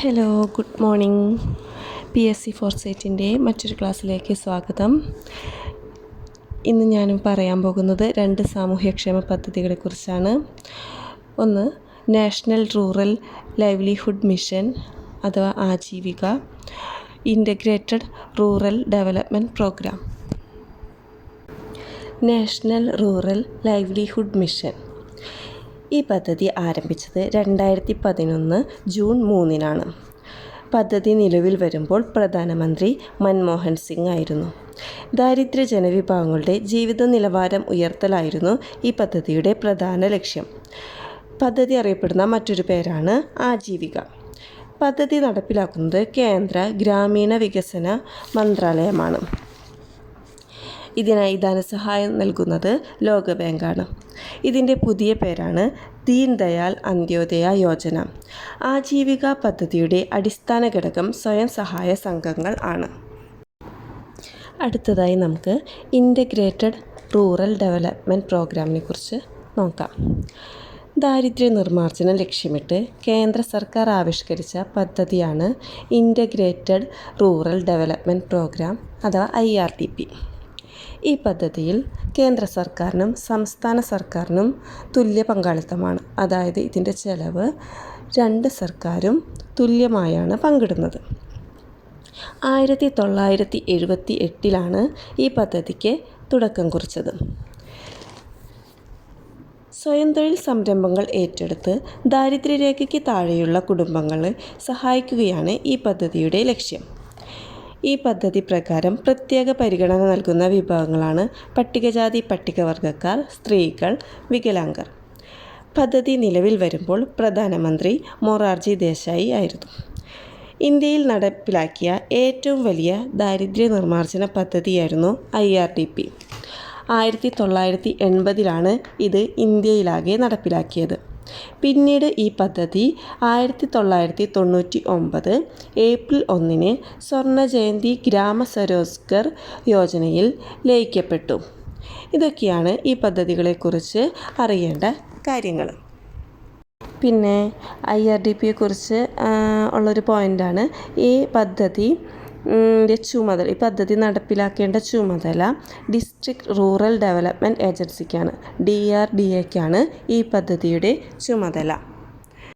Hello good morning P S C ഫോർസൈറ്റിന്റെ മറ്റൊരു ക്ലാസ്സിലേക്ക് സ്വാഗതം. ഇന്ന് ഞാൻ പറയാൻ പോകുന്നത് രണ്ട് സാമൂഹ്യക്ഷേമ പദ്ധതികളെക്കുറിച്ചാണ്. ഒന്ന് നാഷണൽ റൂറൽ ലൈവ്ലിഹുഡ് മിഷൻ അഥവാ Aajeevika integrated rural development programme national rural livelihood mission ഈ പദ്ധതി ആരംഭിച്ചത് രണ്ടായിരത്തി പതിനൊന്ന് ജൂൺ മൂന്നിനാണ്. പദ്ധതി നിലവിൽ വരുമ്പോൾ പ്രധാനമന്ത്രി മൻമോഹൻ സിംഗ് ആയിരുന്നു. ദാരിദ്ര്യ ജനവിഭാഗങ്ങളുടെ ജീവിത നിലവാരം ഉയർത്തലായിരുന്നു ഈ പദ്ധതിയുടെ പ്രധാന ലക്ഷ്യം. പദ്ധതി അറിയപ്പെടുന്ന മറ്റൊരു പേരാണ് ആജീവിക. പദ്ധതി നടപ്പിലാക്കുന്നത് കേന്ദ്ര ഗ്രാമീണ വികസന മന്ത്രാലയമാണ്. ഇതിനായി ധനസഹായം നൽകുന്നത് ലോകബാങ്കാണ്. ഇതിന്റെ പുതിയ പേരാണ് ദീൻ ദയാൽ അന്ത്യോദയ യോജന. ആജീവിക പദ്ധതിയുടെ അടിസ്ഥാന ഘടകം സ്വയം സഹായ സംഘങ്ങൾ ആണ്. അടുത്തതായി നമുക്ക് ഇന്റഗ്രേറ്റഡ് റൂറൽ ഡെവലപ്മെന്റ് പ്രോഗ്രാമിനെ കുറിച്ച് നോക്കാം. ദാരിദ്ര്യ നിർമ്മാർജനം ലക്ഷ്യമിട്ട് കേന്ദ്ര സർക്കാർ ആവിഷ്കരിച്ച പദ്ധതിയാണ് ഇന്റഗ്രേറ്റഡ് റൂറൽ ഡെവലപ്മെന്റ് പ്രോഗ്രാം അഥവാ ഐ ആർ ഡി പി. ഈ പദ്ധതിയിൽ കേന്ദ്ര സർക്കാരിനും സംസ്ഥാന സർക്കാരിനും തുല്യ പങ്കാളിത്തമാണ്. അതായത് ഇതിന്റെ ചെലവ് രണ്ട് സർക്കാരും തുല്യമായാണ് പങ്കിടുന്നത്. ആയിരത്തി തൊള്ളായിരത്തി എഴുപത്തി എട്ടിലാണ് ഈ പദ്ധതിക്ക് തുടക്കം കുറിച്ചത്. സ്വയം തൊഴിൽ സംരംഭങ്ങൾ ഏറ്റെടുത്ത് ദാരിദ്ര്യരേഖയ്ക്ക് താഴെയുള്ള കുടുംബങ്ങളെ സഹായിക്കുകയാണ് ഈ പദ്ധതിയുടെ ലക്ഷ്യം. ഈ പദ്ധതി പ്രകാരം പ്രത്യേക പരിഗണന നൽകുന്ന വിഭാഗങ്ങളാണ് പട്ടികജാതി പട്ടികവർഗക്കാർ സ്ത്രീകൾ വികലാംഗർ. പദ്ധതി നിലവിൽ വരുമ്പോൾ പ്രധാനമന്ത്രി മൊറാർജി ദേശായി ആയിരുന്നു. ഇന്ത്യയിൽ നടപ്പിലാക്കിയ ഏറ്റവും വലിയ ദാരിദ്ര്യ നിർമ്മാർജന പദ്ധതിയായിരുന്നു ഐ ആർ ഡി പി. ആയിരത്തി തൊള്ളായിരത്തി എൺപതിലാണ് ഇത് ഇന്ത്യയിലാകെ നടപ്പിലാക്കിയത്. പിന്നീട് ഈ പദ്ധതി ആയിരത്തി തൊള്ളായിരത്തി തൊണ്ണൂറ്റി ഒമ്പത് ഏപ്രിൽ ഒന്നിന് സ്വർണ ജയന്തി ഗ്രാമ സരോസ്കർ യോജനയിൽ ലയിക്കപ്പെട്ടു. ഇതൊക്കെയാണ് ഈ പദ്ധതികളെക്കുറിച്ച് അറിയേണ്ട കാര്യങ്ങൾ. പിന്നെ ഐ ആർ ഡി പിയെക്കുറിച്ച് ഉള്ളൊരു പോയിന്റാണ് ഈ പദ്ധതി ചുമതല ഈ പദ്ധതി നടപ്പിലാക്കേണ്ട ചുമതല ഡിസ്ട്രിക്ട് റൂറൽ ഡെവലപ്മെന്റ് ഏജൻസിക്കാണ് ഡി ആർ ഡി എക്കാണ് ഈ പദ്ധതിയുടെ ചുമതല.